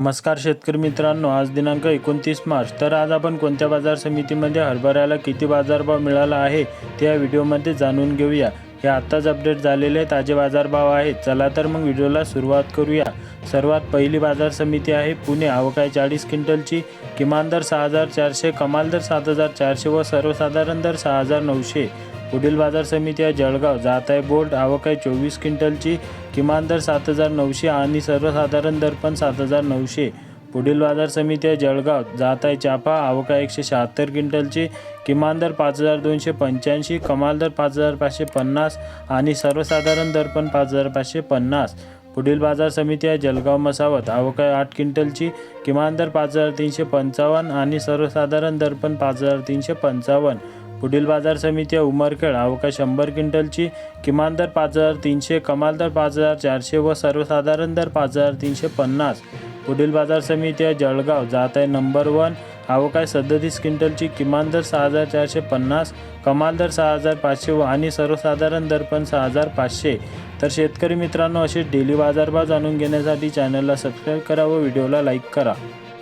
नमस्कार शेतकरी मित्रांनो आज दिनांक एकोणतीस मार्च. तर आज आपण कोणत्या बाजार समितीमध्ये हरभऱ्याला किती बाजारभाव मिळाला आहे ते या व्हिडिओमध्ये जाणून घेऊया. हे आत्ताच अपडेट झालेले ताजे बाजारभाव आहेत. चला तर मग व्हिडिओला सुरुवात करूया. सर्वात पहिली बाजार समिती आहे पुणे. अवकाय चाळीस क्विंटलची. किमान दर सहा हजार चारशे कमाल दर सात हजार चारशे व सर्वसाधारण दर सहा हजार नऊशे. पुढील बाजार समिती आहे जळगाव जात आहे बोर्ड आवक आहे चोवीस क्विंटलची किमान दर सात हजार नऊशे आणि सर्वसाधारण दर पण सात हजार नऊशे. पुढील बाजार समिती आहे जळगाव जात आहे चाफा आवक आहे एकशे शहात्तर क्विंटलची किमान दर पाच हजार दोनशे पंच्याऐंशी कमाल दर पाच हजार पाचशे पन्नास आणि सर्वसाधारण दर पण पाच हजार पाचशे पन्नास. पुढील बाजार समिती आहे जळगाव मसावत आवक आहे आठ क्विंटलची किमान दर पाच हजार तीनशे पंचावन्न आणि सर्वसाधारण दर पण पाच हजार तीनशे पंचावन्न. पुढील बाजार समिती उमरखेड. अवका शंभर क्विंटलची किमान दर पाच हजार तीनशे कमाल दर पाच हजार चारशे व सर्वसाधारण दर पाच हजार तीनशे पन्नास. पुढील बाजार समिती आहे जळगाव जात आहे नंबर वन. आवक सदतीस क्विंटलची किमान दर सहा हजार चारशे पन्नास कमाल दर सहा हजार पाचशे व आणि सर्वसाधारण दर पण सहा हजार पाचशे. तर शेतकरी मित्रांनो असे डेली बाजारभाव जाणून घेण्यासाठी चॅनलला सबस्क्राईब करा व व्हिडिओला लाईक करा.